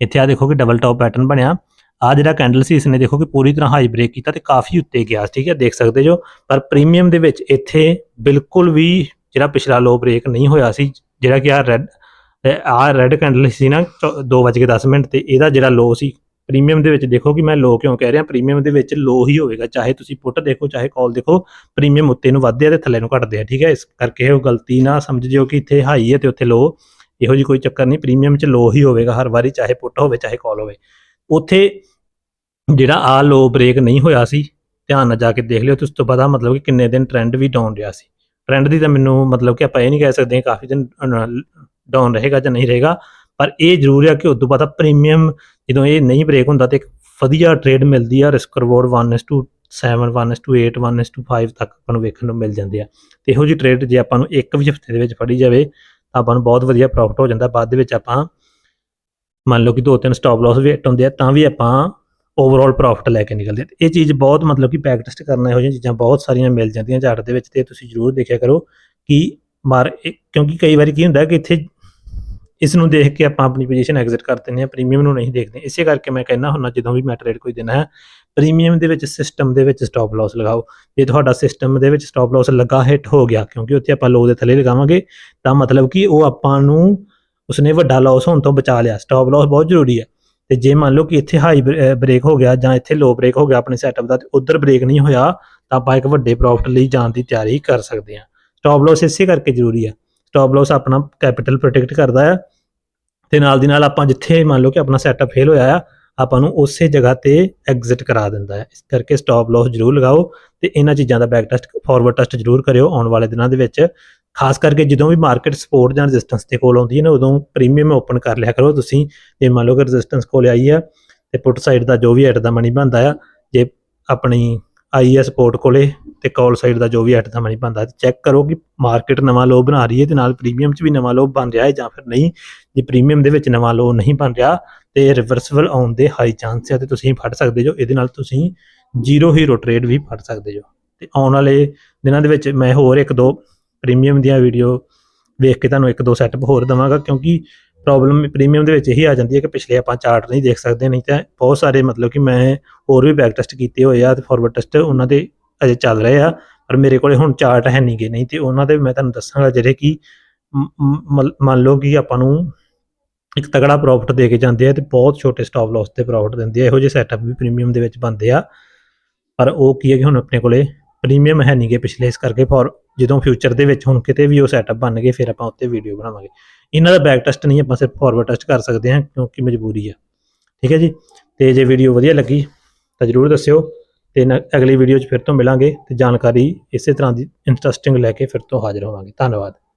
ਇੱਥੇ ਆ ਦੇਖੋ ਕਿ ਡਬਲ ਟਾਪ ਪੈਟਰਨ ਬਣਿਆ। ਆ ਜਿਹੜਾ ਕੈਂਡਲ ਸੀ, ਇਸਨੇ ਦੇਖੋ ਕਿ ਪੂਰੀ ਤਰ੍ਹਾਂ ਹਾਈ ਬ੍ਰੇਕ ਕੀਤਾ ਤੇ ਕਾਫੀ ਉੱਤੇ ਗਿਆ, ਠੀਕ ਹੈ, ਦੇਖ ਸਕਦੇ ਜੋ, ਪਰ ਪ੍ਰੀਮੀਅਮ ਦੇ ਵਿੱਚ ਇੱਥੇ ਬਿਲਕੁਲ ਵੀ ਜਿਹੜਾ ਪਿਛਲਾ ਲੋ ਬ੍ਰੇਕ ਨਹੀਂ ਹੋਇਆ ਸੀ, ਜਿਹੜਾ ਕਿ ਆ ਰੈੱਡ ਆ ਰੈੱਡ ਕੈਂਡਲ ਸੀ ਨਾ 2:10 ਮਿੰਟ ਤੇ, ਇਹਦਾ ਜਿਹੜਾ ਲੋ ਸੀ ਪ੍ਰੀਮੀਅਮ ਦੇ ਵਿੱਚ ਦੇਖੋ ਕਿ ਮੈਂ ਲੋ ਕਿਉਂ ਕਹਿ ਰਿਹਾ ਪ੍ਰੀਮੀਅਮ ਦੇ ਵਿੱਚ ਲੋ ਹੀ ਹੋਵੇਗਾ, ਚਾਹੇ ਤੁਸੀਂ ਪੁੱਟ ਦੇਖੋ, ਚਾਹੇ ਕਾਲ ਦੇਖੋ ਪ੍ਰੀਮੀਅਮ ਉੱਤੇ ਨੂੰ ਵੱਧਦੇ ਆ ਤੇ ਥੱਲੇ ਨੂੰ ਘਟਦੇ ਆ, ਠੀਕ ਹੈ, ਇਸ ਕਰਕੇ ਉਹ ਗਲਤੀ ਨਾ ਸਮਝ ਜਿਓ ਕਿ ਇੱਥੇ ਹਾਈ ਹੈ ਤੇ ਉੱਥੇ ਲੋ ਇਹੋ ਜੀ ਕੋਈ ਚੱਕਰ ਨਹੀਂ ਪ੍ਰੀਮੀਅਮ 'ਚ ਲੋ ਹੀ ਹੋਵੇਗਾ ਹਰ ਵਾਰੀ, ਚਾਹੇ ਪੁੱਟ ਹੋਵੇ, ਚਾਹੇ ਕਾਲ ਹੋਵੇ। ਉੱਥੇ ਜਿਹੜਾ ਆ ਲੋ ਬ੍ਰੇਕ ਨਹੀਂ ਹੋਇਆ ਸੀ, ਧਿਆਨ ਨਾਲ ਜਾ ਕੇ ਦੇਖ ਲਿਓ, ਤੇ ਉਸ ਤੋਂ ਬਾਅਦ ਆ ਮਤਲਬ ਕਿ ਕਿੰਨੇ ਦਿਨ ਟ੍ਰੈਂਡ ਵੀ ਡਾਊਨ ਰਿਹਾ ਸੀ। ਟ੍ਰੈਂਡ ਦੀ ਤਾਂ ਮੈਨੂੰ ਮਤਲਬ ਕਿ ਆਪਾਂ ਇਹ ਨਹੀਂ ਕਹਿ ਸਕਦੇ ਕਾਫੀ ਦਿਨ ਡਾਊਨ ਰਹੇਗਾ ਜਾਂ ਨਹੀਂ ਰਹੇਗਾ, ਪਰ ਇਹ ਜ਼ਰੂਰ ਹੈ ਕਿ ਉਸ ਤੋਂ ਬਾਅਦ ਪ੍ਰੀਮੀਅਮ ਜਦੋਂ ਇਹ ਨਹੀਂ ਬ੍ਰੇਕ ਹੁੰਦਾ ਤੇ ਇੱਕ ਵਧੀਆ ਟ੍ਰੇਡ ਮਿਲਦੀ ਆ ਰਿਸਕ ਰਿਵਾਰਡ 1:7 1:8 1:5 ਤੱਕ ਆਪਾਂ ਨੂੰ ਵੇਖਣ ਨੂੰ ਮਿਲ ਜਾਂਦੇ ਆ। ਤੇ ਇਹੋ ਜੀ ਟ੍ਰੇਡ ਜੇ ਆਪਾਂ ਨੂੰ ਇੱਕ ਵੀ ਹਫ਼ਤੇ ਦੇ ਵਿੱਚ ਫੜੀ ਜਾਵੇ, ਤਾਂ ਆਪਾਂ ਨੂੰ ਬਹੁਤ ਵਧੀਆ ਪ੍ਰੋਫਿਟ ਹੋ ਜਾਂਦਾ। ਬਾਅਦ ਦੇ ਵਿੱਚ ਆਪਾਂ ਮੰਨ ਲਓ ਕਿ ਦੋ ਤਿੰਨ ਸਟਾਪ ਲਾਸ ਵੀ ਹਿੱਟ ਹੁੰਦੇ ਆ, ਤਾਂ ਵੀ ਆਪਾਂ ਓਵਰਆਲ ਪ੍ਰੋਫਿਟ ਲੈ ਕੇ ਨਿਕਲਦੇ ਆ। ਇਹ ਚੀਜ਼ ਬਹੁਤ ਮਤਲਬ ਕਿ ਬੈਕ ਟੈਸਟ ਕਰਨਾ ਇਹੋ ਜਿਹੀਆਂ ਚੀਜ਼ਾਂ ਬਹੁਤ ਸਾਰੀਆਂ ਮਿਲ ਜਾਂਦੀਆਂ ਚਾਰਟ ਦੇ ਵਿੱਚ ਤੇ ਤੁਸੀਂ ਜ਼ਰੂਰ ਦੇਖਿਆ ਕਰੋ ਕਿ ਮਾਰ ਕਿਉਂਕਿ ਕਈ ਵਾਰੀ ਕੀ ਹੁੰਦਾ ਕਿ ਇੱਥੇ ਇਸ ਨੂੰ ਦੇਖ ਕੇ ਆਪਾਂ ਆਪਣੀ ਪੋਜੀਸ਼ਨ ਐਗਜ਼ਿਟ ਕਰ ਦਿੰਦੇ ਹਾਂ ਪ੍ਰੀਮੀਅਮ ਨੂੰ ਨਹੀਂ ਦੇਖਦੇ। ਇਸੇ ਕਰਕੇ ਮੈਂ ਕਹਿੰਦਾ ਹੁੰਦਾ, ਜਦੋਂ ਵੀ ਮੈਂ ਟ੍ਰੇਡ ਕੋਈ ਦੇਣਾ ਹੈ ਪ੍ਰੀਮੀਅਮ ਦੇ ਵਿੱਚ ਸਿਸਟਮ ਦੇ ਵਿੱਚ ਸਟਾਪ ਲਾਸ ਲਗਾਓ। ਜੇ ਤੁਹਾਡਾ ਸਿਸਟਮ ਦੇ ਵਿੱਚ ਸਟਾਪ ਲਾਸ ਲੱਗਾ ਹਿੱਟ ਹੋ ਗਿਆ, ਕਿਉਂਕਿ ਉੱਥੇ ਆਪਾਂ ਲੋ ਦੇ ਥੱਲੇ ਲਗਾਵਾਂਗੇ, ਤਾਂ ਮਤਲਬ ਕਿ ਉਹ ਆਪਾਂ ਨੂੰ ਉਸਨੇ ਵੱਡਾ ਲਾਸ ਹੋਣ ਤੋਂ ਬਚਾ ਲਿਆ। ਸਟਾਪ ਲਾਸ ਬਹੁਤ ਜ਼ਰੂਰੀ ਹੈ। ਤੇ ਜੇ ਮੰਨ ਲਓ ਕਿ ਇੱਥੇ ਹਾਈ ਬ੍ਰੇਕ ਹੋ ਗਿਆ ਜਾਂ ਇੱਥੇ ਲੋ ਬ੍ਰੇਕ ਹੋ ਗਿਆ ਆਪਣੇ ਸੈਟਅਪ ਦਾ ਤੇ ਉਧਰ ਬ੍ਰੇਕ ਨਹੀਂ ਹੋਇਆ, ਤਾਂ ਆਪਾਂ ਇੱਕ ਵੱਡੇ ਪ੍ਰੋਫਿਟ ਲਈ ਜਾਣ ਦੀ ਤਿਆਰੀ ਕਰ ਸਕਦੇ ਹਾਂ। ਸਟਾਪ ਲਾਸ ਇਸੇ ਕਰਕੇ ਜ਼ਰੂਰੀ ਹੈ। ਸਟਾਪ ਲਾਸ ਆਪਣਾ ਕੈਪੀਟਲ ਪ੍ਰੋਟੈਕਟ ਕਰਦਾ ਹੈ ਤੇ ਨਾਲ ਦੀ ਨਾਲ ਆਪਾਂ ਜਿੱਥੇ ਮੰਨ ਲਓ ਕਿ ਆਪਣਾ ਸੈਟਅਪ ਫੇਲ ਹੋਇਆ ਆ, ਆਪਾਂ ਨੂੰ ਉਸੇ ਜਗ੍ਹਾ ਤੇ ਐਗਜ਼ਿਟ ਕਰਾ ਦਿੰਦਾ ਹੈ। ਇਸ ਕਰਕੇ ਸਟਾਪ ਲਾਸ ਜ਼ਰੂਰ ਲਗਾਓ ਤੇ ਇਹਨਾਂ ਚੀਜ਼ਾਂ ਦਾ ਬੈਕ ਟੈਸਟ ਫਾਰਵਰਡ ਟੈਸਟ ਜ਼ਰੂਰ ਕਰਿਓ ਆਉਣ ਵਾਲੇ ਦਿਨਾਂ ਦੇ ਵਿੱਚ। ਖਾਸ ਕਰਕੇ ਜਦੋਂ ਵੀ ਮਾਰਕੀਟ ਸਪੋਰਟ ਜਾਂ ਰੈਜ਼ਿਸਟੈਂਸ ਦੇ ਕੋਲ ਆਉਂਦੀ ਹੈ ਨਾ, ਉਦੋਂ ਪ੍ਰੀਮੀਅਮ ਓਪਨ ਕਰ ਲਿਆ ਕਰੋ ਤੁਸੀਂ। ਜੇ ਮੰਨ ਲਓ ਕਿ ਰੈਜ਼ਿਸਟੈਂਸ ਕੋਲ ਆਈ ਆ ਤੇ ਪੁੱਟ ਸਾਈਡ ਦਾ ਜੋ ਵੀ ਐਟ ਦਾ ਮਨੀ ਬਣਦਾ ਆ, ਜੇ ਆਪਣੀ ਆਈ ਹੈ ਸਪੋਰਟ ਕੋਲੇ ਤੇ ਕਾਲ ਸਾਈਡ ਦਾ ਜੋ ਵੀ ਐਟ ਦਾ ਮਨੀ ਬਣਦਾ ਤੇ ਚੈੱਕ ਕਰੋ ਕਿ ਮਾਰਕੀਟ ਨਵਾਂ ਲੋ ਬਣਾ ਰਹੀ ਹੈ ਤੇ ਨਾਲ ਪ੍ਰੀਮੀਅਮ 'ਚ ਵੀ ਨਵਾਂ ਲੋ ਬਣ ਰਿਹਾ ਹੈ ਜਾਂ ਫਿਰ ਨਹੀਂ। ਜੇ ਪ੍ਰੀਮੀਅਮ ਦੇ ਵਿੱਚ ਨਵਾਂ ਲੋ ਨਹੀਂ ਬਣ ਰਿਹਾ ਤੇ ਰਿਵਰਸਬਲ ਆਉਣ ਦੇ ਹਾਈ ਚਾਂਸ ਹੈ ਤੇ ਤੁਸੀਂ ਫੜ ਸਕਦੇ ਜੋ, ਇਹਦੇ ਨਾਲ ਤੁਸੀਂ ਜ਼ੀਰੋ ਹੀਰੋ ਟ੍ਰੇਡ ਵੀ ਫੜ ਸਕਦੇ ਜੋ। ਤੇ ਆਉਣ ਵਾਲੇ ਦਿਨਾਂ ਦੇ ਵਿੱਚ ਮੈਂ ਹੋਰ ਇੱਕ ਦੋ ਪ੍ਰੀਮੀਅਮ ਦੀਆਂ ਵੀਡੀਓ ਵੇਖ ਕੇ ਤੁਹਾਨੂੰ ਇੱਕ ਦੋ ਸੈਟਅਪ ਹੋਰ ਦਵਾਂਗਾ, ਕਿਉਂਕਿ ਪ੍ਰੋਬਲਮ ਪ੍ਰੀਮੀਅਮ ਦੇ ਵਿੱਚ ਇਹੀ ਆ ਜਾਂਦੀ ਹੈ ਕਿ ਪਿਛਲੇ ਆਪਾਂ ਚਾਰਟ ਨਹੀਂ ਦੇਖ ਸਕਦੇ, ਨਹੀਂ ਤਾਂ ਬਹੁਤ ਸਾਰੇ ਮਤਲਬ ਕਿ ਮੈਂ ਹੋਰ ਵੀ ਬੈਕ ਟੈਸਟ ਕੀਤੇ ਹੋਏ ਆ ਤੇ ਫਾਰਵਰਡ ਟੈਸਟ ਉਹਨਾਂ ਦੇ ਅਜੇ ਚੱਲ ਰਹੇ ਆ, ਪਰ ਮੇਰੇ ਕੋਲੇ ਹੁਣ ਚਾਰਟ ਹੈ ਨਹੀਂਗੇ ਨਹੀਂ ਤੇ ਉਹਨਾਂ ਦੇ ਮੈਂ ਤੁਹਾਨੂੰ ਦੱਸਾਂਗਾ ਜਿਹੜੇ ਕਿ ਮ- ਮੰਨ ਲਓ ਕਿ ਆਪਾਂ ਨੂੰ ਇੱਕ ਤਗੜਾ ਪ੍ਰੋਫਿਟ ਦੇ ਕੇ ਜਾਂਦੇ ਆ ਤੇ ਬਹੁਤ ਛੋਟੇ ਸਟਾਪ ਲਾਸ ਤੇ ਪ੍ਰੋਫਿਟ ਦਿੰਦੇ ਆ, ਇਹੋ ਜਿਹੇ ਸੈਟਅਪ ਵੀ ਪ੍ਰੀਮੀਅਮ ਦੇ ਵਿੱਚ ਬਣਦੇ ਆ, ਪਰ ਉਹ ਕੀ ਹੈ ਕਿ ਹੁਣ ਆਪਣੇ ਕੋਲੇ ਪ੍ਰੀਮੀਅਮ ਹੈ ਨਹੀਂਗੇ ਪਿਛਲੇ, ਇਸ ਕਰਕੇ ਫੋਰ ਜਦੋਂ ਫਿਊਚਰ ਦੇ ਵਿੱਚ ਹੁਣ ਕਿਤੇ ਵੀ ਉਹ ਸੈਟਅਪ ਬਣ ਗਏ, ਫਿਰ ਆਪਾਂ ਉੱਤੇ ਵੀਡੀਓ ਬਣਾਵਾਂਗੇ। ਇਹਨਾਂ ਦਾ ਬੈਕ ਟੈਸਟ ਨਹੀਂ ਆਪਾਂ ਸਿਰਫ ਫਾਰਵਰਡ ਟੈਸਟ ਕਰ ਸਕਦੇ ਹਾਂ, ਕਿਉਂਕਿ ਮਜਬੂਰੀ ਆ। ਠੀਕ ਹੈ ਜੀ? ਤੇ ਜੇ ਵੀਡੀਓ ਵਧੀਆ ਲੱਗੀ ਤਾਂ ਜਰੂਰ ਦੱਸਿਓ, ਤੇ ਨ- ਅਗਲੀ ਵੀਡੀਓ 'ਚ ਫਿਰ ਤੋਂ ਮਿਲਾਂਗੇ, ਤੇ ਜਾਣਕਾਰੀ ਇਸੇ ਤਰ੍ਹਾਂ ਦੀ ਇੰਟਰਸਟਿੰਗ ਲੈ ਕੇ ਫਿਰ ਤੋਂ ਹਾਜ਼ਰ ਹੋਵਾਂਗੇ। ਧੰਨਵਾਦ।